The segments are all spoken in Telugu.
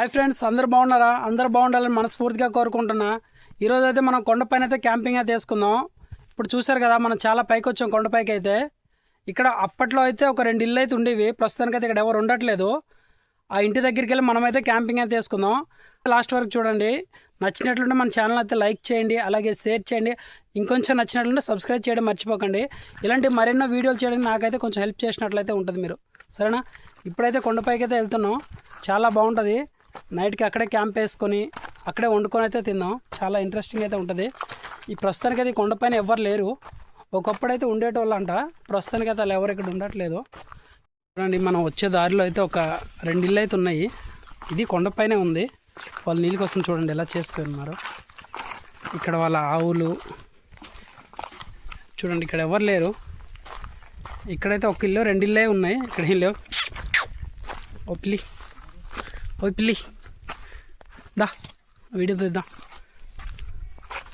హాయ్ ఫ్రెండ్స్ అందరు బాగున్నారా? అందరు బాగుండాలని మనస్ఫూర్తిగా కోరుకుంటున్నా. ఈరోజు అయితే మనం కొండపైన అయితే క్యాంపింగ్ అయితే వేసుకుందాం ఇప్పుడు చూసారు కదా మనం చాలా పైకి వచ్చాం కొండపైకి అయితే. ఇక్కడ అప్పట్లో అయితే ఒక రెండు ఇల్లు అయితే ఉండేవి. ప్రస్తుతానికి అయితే ఇక్కడ ఎవరు ఉండట్లేదు. ఆ ఇంటి దగ్గరికి వెళ్ళి మనమైతే క్యాంపింగ్ అయితే వేసుకుందాం లాస్ట్ వరకు చూడండి. నచ్చినట్లుంటే మన ఛానల్ అయితే లైక్ చేయండి అలాగే షేర్ చేయండి. ఇంకొంచెం నచ్చినట్లుంటే సబ్స్క్రైబ్ చేయడం మర్చిపోకండి. ఇలాంటి మరెన్నో వీడియోలు చేయడానికి నాకైతే కొంచెం హెల్ప్ చేసినట్లయితే ఉంటుంది మీరు. సరేనా? ఇప్పుడైతే కొండపైకి అయితే వెళ్తున్నాం. చాలా బాగుంటుంది. నైట్కి అక్కడే క్యాంప్ వేసుకొని అక్కడే వండుకొని అయితే తిందాం చాలా ఇంట్రెస్టింగ్ అయితే ఉంటుంది. ఈ ప్రస్తుతానికి అయితే కొండపైన ఎవ్వరు లేరు. ఒకప్పుడు అయితే ఉండేటోళ్ళు అంట ప్రస్తుతానికి అయితే వాళ్ళు ఎవరు ఇక్కడ ఉండట్లేదు. చూడండి మనం వచ్చే దారిలో అయితే ఒక రెండు ఇళ్ళు అయితే ఉన్నాయి. ఇది కొండపైనే ఉంది. వాళ్ళు నీళ్ళ కోసం చూడండి ఎలా చేసుకుని ఉన్నారు ఇక్కడ వాళ్ళ ఆవులు. చూడండి ఇక్కడ ఎవరు లేరు. ఇక్కడైతే ఒక ఇల్లు రెండు ఇల్లే ఉన్నాయి. ఇక్కడ ఇల్లు ఓ ఓ పిల్లి. దా వీడియో తీద్దాం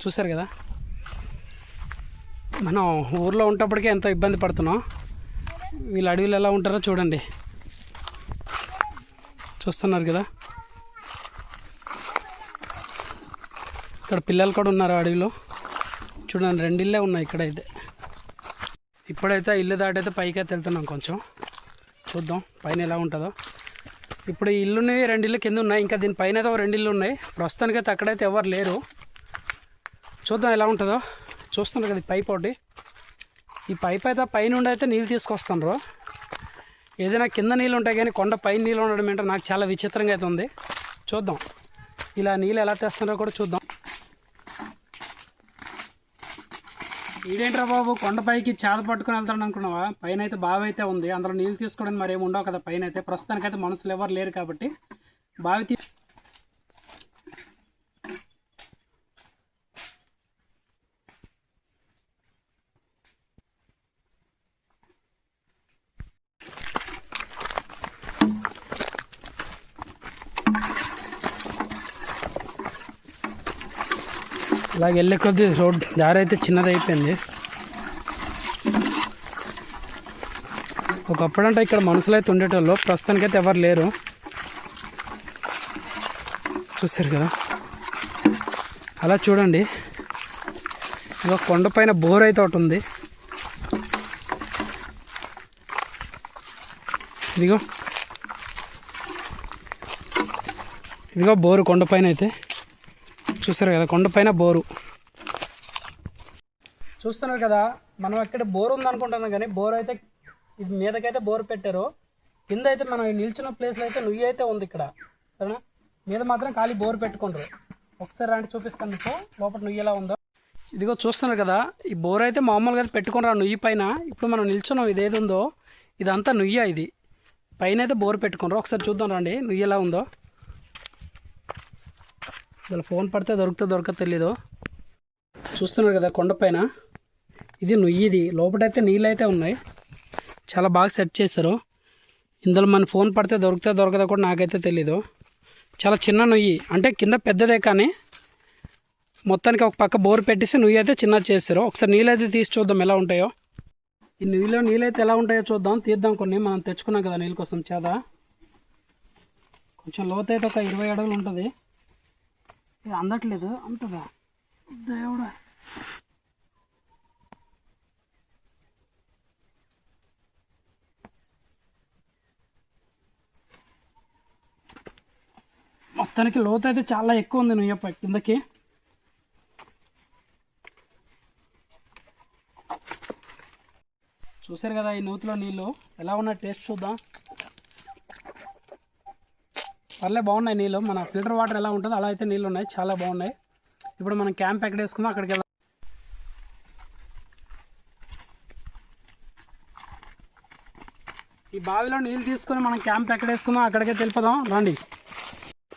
చూసారు కదా? మనం ఊర్లో ఉంటప్పటికే ఎంతో ఇబ్బంది పడుతున్నాం. వీళ్ళు అడవిలో ఎలా ఉంటారో చూడండి. చూస్తున్నారు కదా? ఇక్కడ పిల్లలు కూడా ఉన్నారు అడవిలో. చూడండి రెండు ఇల్లే ఉన్నాయి ఇక్కడైతే ఇప్పుడైతే ఇల్లు దాటైతే పైకి అయితే వెళ్తున్నాం కొంచెం. చూద్దాం పైన ఎలా ఉంటుందో. ఇప్పుడు ఈ ఉన్నాయి రెండు ఇల్లు కింద ఉన్నాయి. ఇంకా దీని పైన అయితే ఒక రెండు ఇల్లు ఉన్నాయి. ప్రస్తుతానికి అయితే అక్కడైతే ఎవరు లేరు. చూద్దాం ఎలా ఉంటుందో. చూస్తున్నారు కదా ఈ పైప్ ఒకటి. ఈ పైప్ అయితే పైన ఉండి అయితే నీళ్ళు తీసుకొస్తున్నారు ఏదైనా కింద నీళ్ళు ఉంటాయి కానీ కొండ పైన నీళ్ళు ఉండడం ఏంటో నాకు చాలా విచిత్రంగా అయితే ఉంది. చూద్దాం. ఇలా నీళ్ళు ఎలా తెస్తున్నారో కూడా చూద్దాం. ఈడేంట్రా బాబు? కొండపైకి చేద పట్టుకుని వెళ్తాను అనుకున్నావా? పైన అయితే బావి అయితే ఉంది. అందులో నీళ్ళు తీసుకోవడానికి మరి ఏమి ఉండవు కదా పైన అయితే ప్రస్తుతానికైతే మనుషులు ఎవరు లేరు కాబట్టి బావి తీ ఇలాగ వెళ్ళే కొద్దీ రోడ్ దారి అయితే చిన్నది అయిపోయింది. ఒకప్పుడంటే ఇక్కడ మనుషులు అయితే ఉండేటోళ్ళు ప్రస్తుతానికైతే ఎవరు లేరు. చూస్తారు కదా? అలా చూడండి. ఇక కొండపైన బోర్ అయితే ఒకటి ఉంది. ఇదిగో. ఇదిగో బోరు కొండపైన అయితే. చూస్తారు కదా కొండపైన బోరు. చూస్తున్నారు కదా మనం ఇక్కడ బోర్ ఉంది అనుకుంటున్నాం కానీ బోర్ అయితే ఇది మీదకైతే బోర్ పెట్టారు. కింద అయితే మనం నిల్చున్న ప్లేస్లో అయితే నుయ్యి అయితే ఉంది ఇక్కడ. సరేనా? మీద మాత్రం ఖాళీ బోర్ పెట్టుకుంటారు. ఒకసారి రాంటి చూపిస్తాను మీకు. లోపల నుయ్యి ఎలా ఉందో. ఇదిగో చూస్తున్నారు కదా ఈ బోర్ అయితే మామూలుగా పెట్టుకున్నారు నుయ్యి పైన. ఇప్పుడు మనం నిల్చున్నాం ఇది ఏది ఉందో. ఇదంతా నుయ్య ఇది. పైన అయితే బోర్ పెట్టుకున్నారు. ఒకసారి చూద్దాం రండి నుయ్యి ఎలా ఉందో. అసలు ఫోన్ పడితే దొరికితే దొరకదు తెలీదు. చూస్తున్నారు కదా కొండపైన ఇది నుయ్యిది. లోపలైతే నీళ్ళైతే ఉన్నాయి. చాలా బాగా సెట్ చేశారు. ఇందులో మన ఫోన్ పడితే దొరికితే దొరకదో కూడా నాకైతే తెలీదు. చాలా చిన్న నుయ్యి. అంటే కింద పెద్దదే కానీ మొత్తానికి ఒక పక్క బోర్ పెట్టేసి నుయ్యి అయితే చిన్న చేస్తారు ఒకసారి నీళ్ళైతే తీసి చూద్దాం ఎలా ఉంటాయో. ఈ నుయ్యిలో నీళ్ళు ఎలా ఉంటాయో చూద్దాం. తీద్దాం కొన్ని. మనం తెచ్చుకున్నాం కదా నీళ్ళ కోసం చేద. కొంచెం లోతైతే ఒక ఇరవై అడుగులు ఉంటుంది. అందట్లేదు. అంతదా దేవుడా. మొత్తానికి లోతు అయితే చాలా ఎక్కువ ఉంది నువ్వు కిందకి. చూసారు కదా ఈ నూతిలో నీళ్ళు. ఎలా ఉన్నాయి టేస్ట్ చూద్దాం. పర్లే బాగున్నాయి నీళ్ళు. మన ఫిల్టర్ వాటర్ ఎలా ఉంటుందో అలా అయితే నీళ్ళు ఉన్నాయి. చాలా బాగున్నాయి. ఇప్పుడు మనం క్యాంప్ ఎక్కడ వేసుకుందాం. అక్కడికి వెళ్దాం. ఈ బావిలో నీళ్ళు తీసుకొని మనం క్యాంప్ ఎక్కడ వేసుకుందాం. అక్కడికే తెలిపదాం. రండి.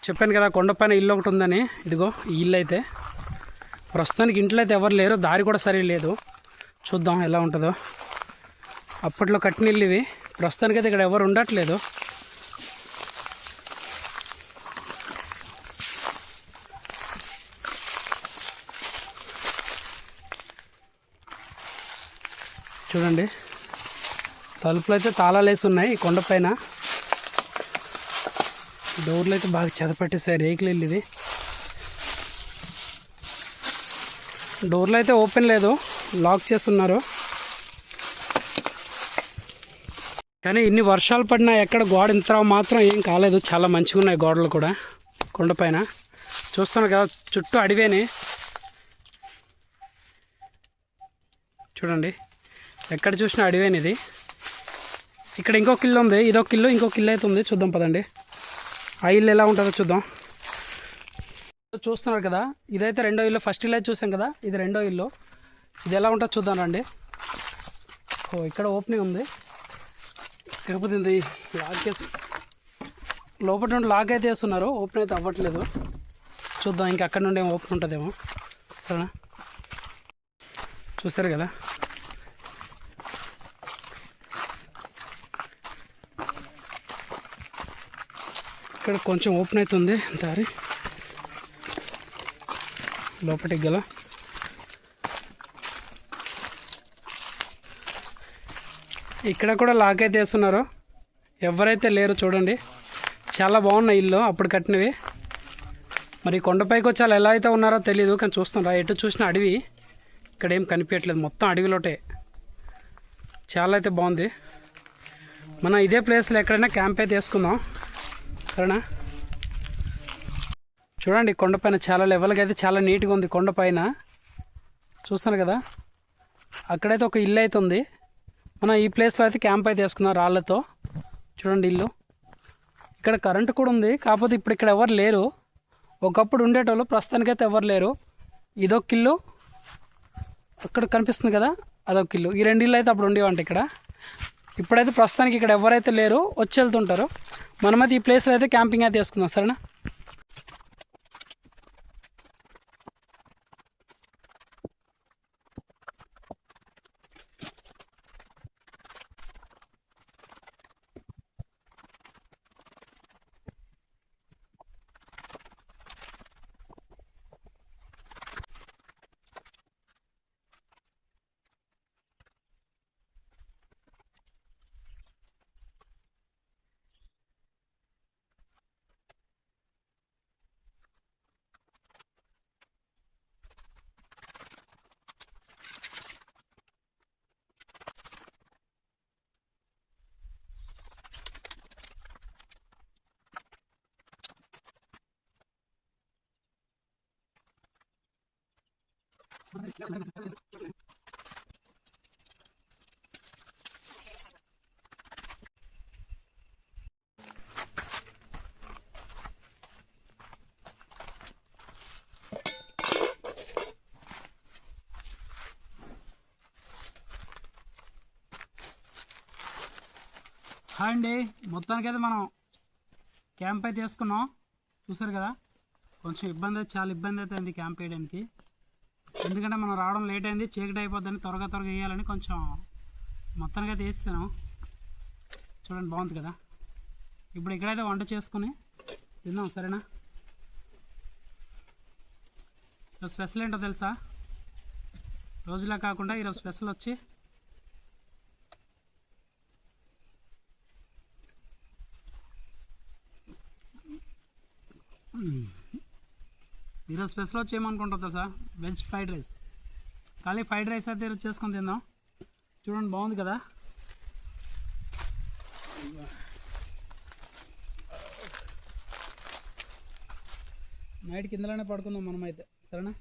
చెప్పాను కదా కొండపైన ఇల్లు ఒకటి ఉందని. ఇదిగో ఈ ఇల్లు అయితే. ప్రస్తుతానికి ఇంట్లో అయితే ఎవరు లేరు. దారి కూడా సరి లేదు. చూద్దాం ఎలా ఉంటుందో. అప్పట్లో కట్టిన ఇల్లు ఇవి. ప్రస్తుతానికైతే ఇక్కడ ఎవరు ఉండట్లేదు. చూడండి. తలుపులు అయితే తాళాలు వేసి ఉన్నాయి కొండపైన. డోర్లు అయితే బాగా చెదపెట్టేసాయి రేకులు వెళ్ళిది డోర్లు అయితే ఓపెన్ లేదు లాక్ చేస్తున్నారు. కానీ ఇన్ని వర్షాలు పడినా ఎక్కడ గోడ ఇంత మాత్రం ఏం కాలేదు చాలా మంచిగా ఉన్నాయి గోడలు కూడా కొండపైన. చూస్తున్నారు కదా చుట్టూ అడివేని. చూడండి. ఎక్కడ చూసినా అడివేనిది. ఇక్కడ ఇంకో కిల్లు ఉంది ఇదో కిల్లు ఇంకో కిల్లు అయితే ఉంది. చూద్దాం పదండి. ఆ ఇల్లు ఎలా ఉంటుందో చూద్దాం. చూస్తున్నారు కదా ఇదైతే రెండో ఇల్లు. ఫస్ట్ ఇల్లు చూసాం కదా ఇది రెండో ఇల్లు. ఇది ఎలా ఉంటుందో చూద్దాం రండి. ఓ ఇక్కడ ఓపెనింగ్ ఉంది. కాకపోతే ఇది లాక్ చేసి లోపల నుండి లాక్ అయితే వేస్తున్నారు ఓపెన్ అయితే అవ్వట్లేదు. చూద్దాం ఇంకా అక్కడ నుండి ఏమో ఓపెన్ ఉంటుందేమో. సరేనా? చూసారు కదా? ఇక్కడ కొంచెం ఓపెన్ అవుతుంది దారి. లోపలికి గల. ఇక్కడ కూడా లాక్ అయితే వేస్తున్నారు. ఎవరైతే లేరు చూడండి. చాలా బాగున్నాయి ఇల్లు అప్పుడు కట్టినవి. మరి కొండపైకి వచ్చి వాళ్ళు ఎలా అయితే ఉన్నారో తెలియదు కానీ చూస్తున్నారా? ఎటు చూసిన అడవి. ఇక్కడ ఏం కనిపించట్లేదు. మొత్తం అడవిలోటే. చాలా అయితే బాగుంది. మనం ఇదే ప్లేస్లో ఎక్కడైనా క్యాంప్ అయితే వేసుకుందాం. సరేనా చూడండి కొండపైన చాలా లెవెల్గా అయితే చాలా నీట్గా ఉంది కొండపైన చూస్తాను కదా? అక్కడైతే ఒక ఇల్లు అయితే ఉంది. మనం ఈ ప్లేస్లో అయితే క్యాంప్ అయితే వేసుకున్నాం రాళ్ళతో. చూడండి ఇల్లు. ఇక్కడ కరెంటు కూడా ఉంది. కాకపోతే ఇప్పుడు ఇక్కడ ఎవరు లేరు. ఒకప్పుడు ఉండేటోళ్ళు ప్రస్తుతానికైతే ఎవరు లేరు. ఇదొక ఇల్లు. అక్కడ కనిపిస్తుంది కదా? అదొక ఇల్లు. ఈ రెండు ఇల్లు అయితే అప్పుడు ఉండేవంట ఇక్కడ. ఇప్పుడైతే ప్రస్తుతానికి ఇక్కడ ఎవరైతే లేరు వచ్చి వెళ్తుంటారు మనమైతే ఈ ప్లేస్లో అయితే క్యాంపింగ్ అయితే వేసుకుందాం సరేనా? హాయ్ అండి. మొత్తానికైతే మనం క్యాంప్ అయితే వేసుకున్నాం. చూసారు కదా? కొంచెం ఇబ్బంది అయితే చాలా ఇబ్బంది అయితే క్యాంప్ వేయడానికి. ఎందుకంటే మనం రావడం లేట్ అయింది చీకటి అయిపోద్దని త్వరగా త్వరగా వేయాలని కొంచెం మొత్తానికి అయితే వేస్తాను చూడండి బాగుంది కదా? ఇప్పుడు ఇక్కడైతే వంట చేసుకుని తిందాం సరేనా? ఈరోజు స్పెషల్ ఏంటో తెలుసా? రోజులా కాకుండా ఈరోజు స్పెషల్ వచ్చి ఈరోజు స్పెషల్ వచ్చి ఏమనుకుంటుందా సార్ వెజ్ ఫ్రైడ్ రైస్. ఖాళీ ఫ్రైడ్ రైస్ అయితే ఈరోజు చేసుకొని తిందాం. చూడండి బాగుంది కదా? నైట్ కిందలోనే పడుకుందాం మనమైతే. సరేనా?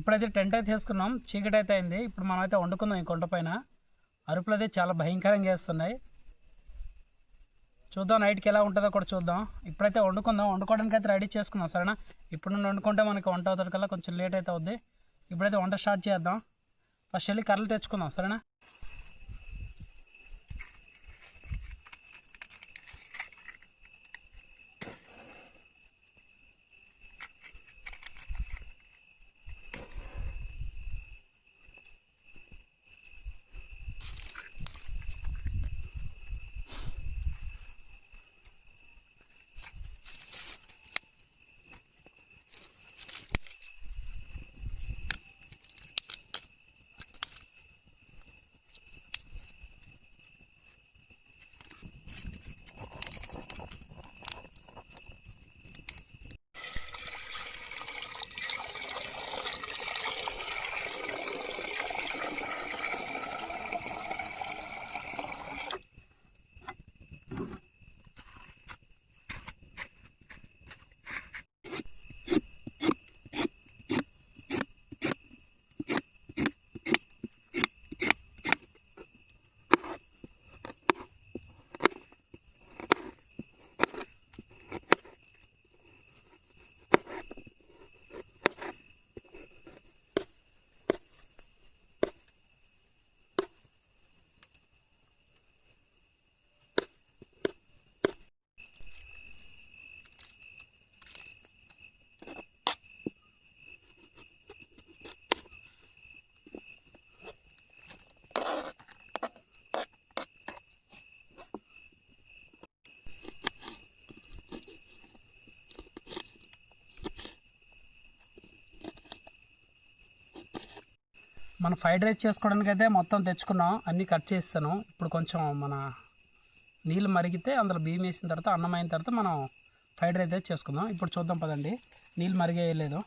ఇప్పుడైతే టెంట్ అయితే వేసుకున్నాం. చీకటి అయితే అయింది. ఇప్పుడు మనం అయితే వండుకుందాం ఈ కొండ పైన. అరుపులు అయితే చాలా భయంకరంగా వేస్తున్నాయి. చూద్దాం నైట్కి ఎలా ఉంటుందో కూడా చూద్దాం. ఇప్పుడైతే వండుకుందాం. వండుకోవడానికి అయితే రెడీ చేసుకుందాం సరేనా? ఇప్పుడు నుండి వండుకుంటే మనకి వంట అవుతాడు కల్లా కొంచెం లేట్ అయితే అవుద్ది. ఇప్పుడైతే వంట స్టార్ట్ చేద్దాం. ఫస్ట్ వెళ్ళి కర్రలు తెచ్చుకుందాం సరేనా? మనం ఫ్రైడ్ రైస్ చేసుకోవడానికి అయితే మొత్తం తెచ్చుకున్నాం. అన్నీ కట్ చేస్తాను ఇప్పుడు కొంచెం మన నీళ్ళు మరిగితే అందులో బియ్యం వేసిన తర్వాత అన్నం అయిన తర్వాత మనం ఫ్రైడ్ రైస్ అయితే చేసుకుందాం. ఇప్పుడు చూద్దాం పదండి. నీళ్ళు మరిగేయలేదు.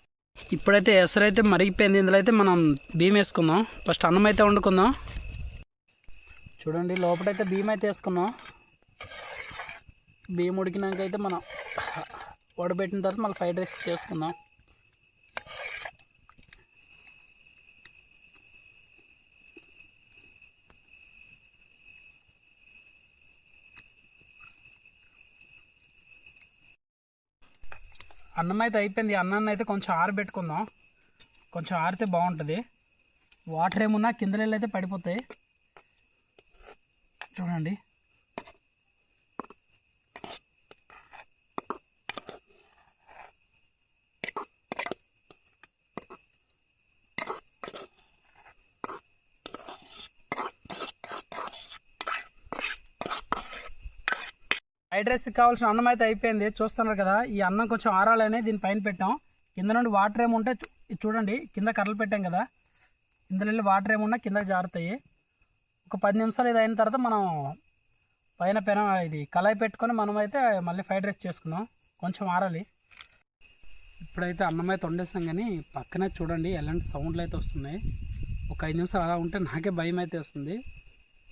ఇప్పుడైతే ఎసరు అయితే మరిగిపోయింది. ఇందులో అయితే మనం బియ్యం వేసుకుందాం. ఫస్ట్ అన్నం అయితే వండుకుందాం. చూడండి లోపలైతే బియ్యం అయితే వేసుకున్నాం. బియ్యం ఉడికినాక అయితే మనం వడబెట్టిన తర్వాత మళ్ళీ ఫ్రైడ్ రైస్ చేసుకుందాం. అన్నం అయితే అయిపోయింది. అన్నాన్ని అయితే కొంచెం ఆరబెట్టుకుందాం. కొంచెం ఆరితే బాగుంటుంది. వాటర్ ఏమున్నా కింద నీళ్ళు అయితే పడిపోతాయి. చూడండి. ఫ్రైడ్ రైస్కి కావాల్సిన అన్నం అయితే అయిపోయింది. చూస్తున్నారు కదా ఈ అన్నం కొంచెం ఆరాలని దీని పైన పెట్టాం. కింద నుండి వాటర్ ఏముంటే ఇది చూడండి కింద కర్రలు పెట్టాం కదా. ఇందులో వాటర్ ఏమున్నా కింద జారుతాయి. ఒక పది నిమిషాలు ఇది అయిన తర్వాత మనం పైన పెన ఇది కళాయి పెట్టుకొని మనం అయితే మళ్ళీ ఫ్రైడ్ రైస్ చేసుకుందాం. కొంచెం ఆరాలి. ఇప్పుడైతే అన్నం అయితే వండేస్తాం కానీ పక్కనే చూడండి ఎలాంటి సౌండ్లు అయితే వస్తున్నాయి. ఒక ఐదు నిమిషాలు అలా ఉంటే నాకే భయం అయితే వస్తుంది.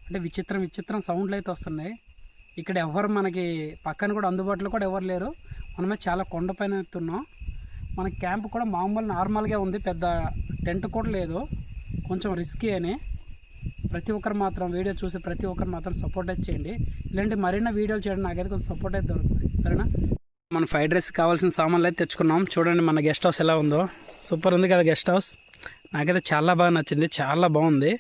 అంటే విచిత్రం విచిత్రం సౌండ్లు అయితే వస్తున్నాయి. ఇక్కడ ఎవరు మనకి పక్కన కూడా అందుబాటులో కూడా ఎవరు లేరు. మనమే చాలా కొండపైన ఎత్తున్నాం. మన క్యాంప్ కూడా మామూలు నార్మల్గా ఉంది. పెద్ద టెంట్ కూడా లేదు. కొంచెం రిస్కీ అని. ప్రతి ఒక్కరు మాత్రం వీడియో చూసి ప్రతి ఒక్కరు మాత్రం సపోర్ట్ అయితే చేయండి. ఇలాంటి మరిన్ని వీడియోలు చేయడం నాకైతే కొంచెం సపోర్ట్ అయితే దొరుకుతుంది. సరేనా? మన ఫ్రైడ్ రైస్ కావాల్సిన సామాన్లు అయితే తెచ్చుకున్నాం. చూడండి మన గెస్ట్ హౌస్ ఎలా ఉందో. సూపర్ ఉంది కదా గెస్ట్ హౌస్ నాకైతే చాలా బాగా నచ్చింది. చాలా బాగుంది.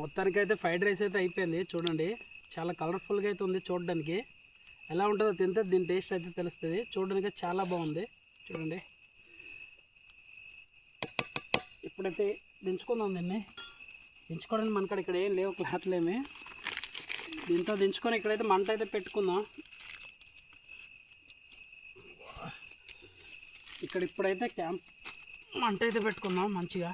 మొత్తానికి అయితే ఫ్రైడ్ రైస్ అయితే అయిపోయింది. చూడండి చాలా కలర్ఫుల్గా అయితే ఉంది చూడడానికి. ఎలా ఉంటుందో తింటే దీని టేస్ట్ అయితే తెలుస్తుంది. చూడడానికి చాలా బాగుంది. చూడండి. ఇప్పుడైతే దించుకుందాం దీన్ని. దించుకోవడానికి మనకాడ ఇక్కడ ఏం లేవు క్లాత్లు ఏమి. దీంతో దించుకొని ఇక్కడైతే మంట అయితే పెట్టుకుందాం. ఇక్కడ ఇప్పుడైతే క్యాంప్ మంట అయితే పెట్టుకుందాం మంచిగా.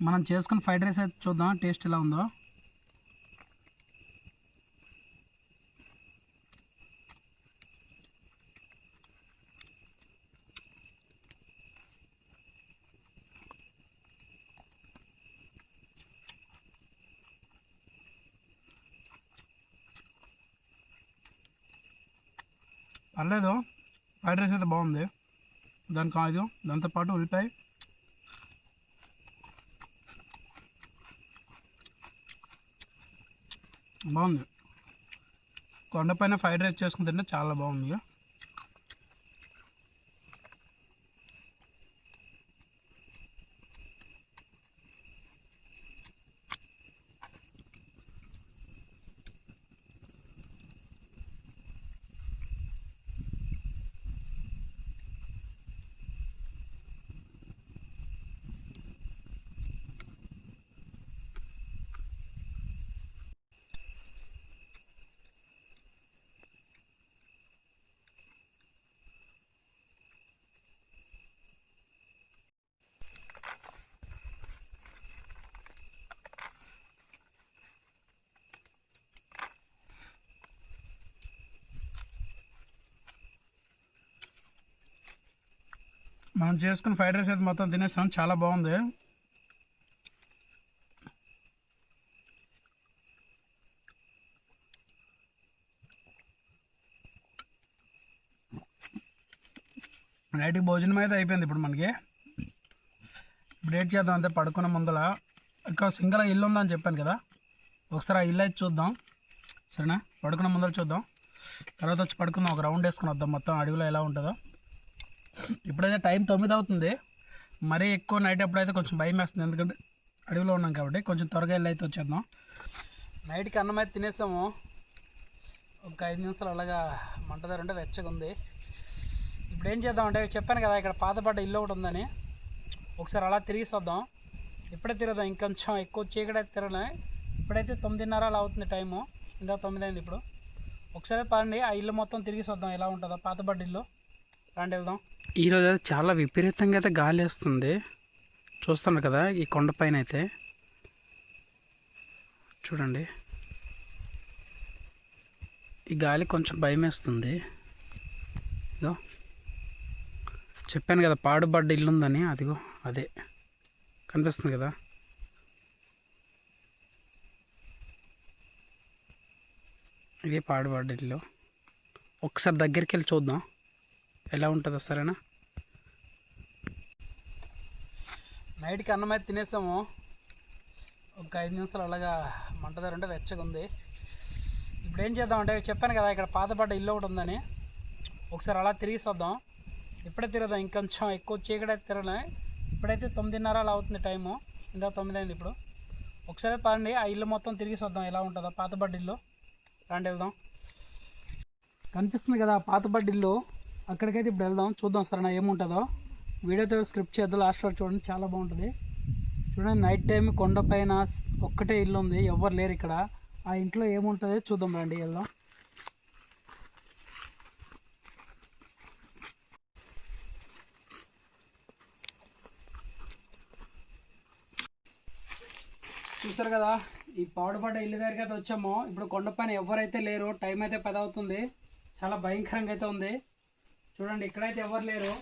మనం చేసుకున్న ఫ్రైడ్ రైస్ అయితే చూద్దాం టేస్ట్ ఎలా ఉందో. పర్లేదు ఫ్రైడ్ రైస్ అయితే బాగుంది. దానికి కాదు దాంతోపాటు ఉల్లిపాయ బాగుంది. కొండపైన ఫ్రైడ్ రైస్ చేసుకుని తింటే చాలా బాగుంది మనం చేసుకున్న ఫ్రైడ్ రైస్ అయితే మొత్తం తినేసాం. చాలా బాగుంది. నైట్కి భోజనం అయితే అయిపోయింది ఇప్పుడు మనకి. ఇప్పుడు చేద్దాం అంతే పడుకున్న ముందల ఇక్కడ సింగల్ ఇల్లు ఉందని చెప్పాను కదా. ఒకసారి ఆ ఇల్లు అయితే చూద్దాం. సరేనా? పడుకున్న ముందర చూద్దాం. తర్వాత వచ్చి పడుకుందాం. ఒక రౌండ్ వేసుకుని వద్దాం. మొత్తం అడవిలో ఎలా ఉంటుందో. ఇప్పుడైతే టైం తొమ్మిది అవుతుంది. మరీ ఎక్కువ నైట్ ఎప్పుడైతే కొంచెం భయం వేస్తుంది. ఎందుకంటే అడవిలో ఉన్నాం కాబట్టి కొంచెం త్వరగా వెళ్ళి అయితే వచ్చేద్దాం. నైట్కి అన్నం అయితే తినేసాము. ఒక ఐదు నిమిషాలు అలాగా మంట దగ్గర ఉంటే వెచ్చగా ఉంది. ఇప్పుడు ఏం చేద్దాం అంటే చెప్పాను కదా ఇక్కడ పాతపడ్డ ఇల్లు ఒకటి ఉందని. ఒకసారి అలా తిరిగి చూద్దాం. ఇప్పుడే తిరగదాం. ఇంకొంచెం ఎక్కువ చీకటైతే తిరగలే. ఇప్పుడైతే తొమ్మిదిన్నర అలా అవుతుంది టైము. ఇంకా తొమ్మిది అయింది ఇప్పుడు. ఒకసారి పదండి. ఆ ఇల్లు మొత్తం తిరిగి చూద్దాం ఎలా ఉంటుందో. పాతబడ్డ ఇల్లు. రండి వెళ్దాం. ఈరోజు అయితే చాలా విపరీతంగా అయితే గాలి వస్తుంది. చూస్తున్నారు కదా ఈ కొండపైన అయితే చూడండి. ఈ గాలి కొంచెం భయం వేస్తుంది ఇదో చెప్పాను కదా పాడుబడ్డ ఇల్లు ఉందని అదిగో అదే. కనిపిస్తుంది కదా. ఇది పాడుబడ్డ ఇల్లు. ఒకసారి దగ్గరికి వెళ్ళి చూద్దాం. ఎలా ఉంటుందో సరేనా? నైట్కి అన్నం అయితే తినేసాము. ఒక ఐదు నిమిషాలు అలాగా మంట దగ్గర ఉంటే వెచ్చగా ఉంది. ఇప్పుడు ఏం చేద్దాం అంటే చెప్పాను కదా ఇక్కడ పాతపడ్డ ఇల్లు ఒకటి ఉందని. ఒకసారి అలా తిరిగి చూద్దాం. ఇప్పుడే తిరగదాం ఇంకొంచెం ఎక్కువ చీకటి తిరగలే. ఇప్పుడైతే తొమ్మిదిన్నర అలా అవుతుంది టైము. ఇంకా తొమ్మిది అయింది ఇప్పుడు. ఒకసారి పదండి ఆ ఇల్లు మొత్తం తిరిగి చూద్దాం ఎలా ఉంటుందో పాతబడ్డ ఇల్లు. రండి వెళ్దాం. కనిపిస్తుంది కదా పాతబడ్డ ఇల్లు. అక్కడికైతే ఇప్పుడు వెళ్దాం చూద్దాం సరేనా ఏముంటుందో. వీడియోతో స్క్రిప్ట్ చేద్దాం లాస్ట్ వరకు చూడండి చాలా బాగుంటుంది. చూడండి నైట్ టైం కొండ పైన ఒక్కటే ఇల్లు ఉంది ఎవరు లేరు ఇక్కడ. ఆ ఇంట్లో ఏముంటుందో చూద్దాం రండి వెళ్దాం. చూస్తారు కదా ఈ పాడుపడ్డ ఇల్లు దగ్గరికి అయితే వచ్చాము. ఇప్పుడు కొండపైన ఎవరైతే లేరు టైం అయితే పెద్ద అవుతుంది. చాలా భయంకరంగా అయితే ఉంది. చూడండి ఇక్కడైతే ఎవరు లేరు.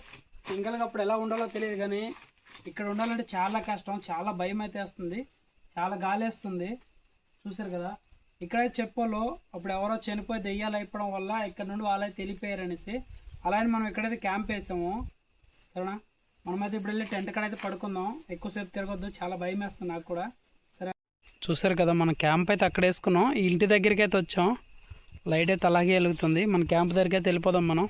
సింగిల్గా అప్పుడు ఎలా ఉండాలో తెలియదు కానీ ఇక్కడ ఉండాలంటే చాలా కష్టం చాలా భయం అయితే వేస్తుంది. చాలా గాలి వేస్తుంది. చూసారు కదా? ఇక్కడైతే చెప్పోళ్ళు అప్పుడు ఎవరో చనిపోయి దెయ్యాలు అయిపోవడం వల్ల ఇక్కడ నుండి వాళ్ళైతే వెళ్ళిపోయారు అనేసి. అలాగే మనం ఇక్కడైతే క్యాంప్ వేసాము. సరేనా? మనమైతే ఇప్పుడు వెళ్ళి టెంట్ కడైతే పడుకుందాం. ఎక్కువసేపు తిరగొద్దు చాలా భయం వేస్తుంది నాకు కూడా. సరే. చూసారు కదా మన క్యాంప్ అయితే అక్కడ వేసుకున్నాం. ఈ ఇంటి దగ్గరికి అయితే వచ్చాం. లైట్ అయితే అలాగే వెలుగుతుంది. మన క్యాంప్ దగ్గరికి అయితే వెళ్ళిపోదాం మనం.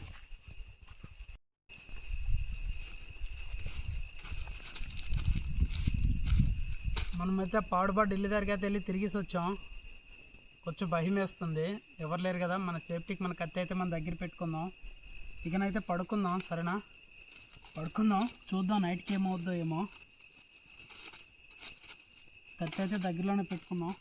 మనమైతే పాడుబాటు ఢిల్లీ దగ్గరికి అయితే వెళ్ళి తిరిగేసి వచ్చాం. కొంచెం భయం వేస్తుంది. ఎవరు లేరు కదా మన సేఫ్టీకి మన కత్తి అయితే మన దగ్గర పెట్టుకుందాం. ఇకనైతే పడుకుందాం సరేనా? పడుకుందాం. చూద్దాం నైట్కి ఏమవుద్దో ఏమో. కత్తి అయితే దగ్గరలోనే పెట్టుకుందాం.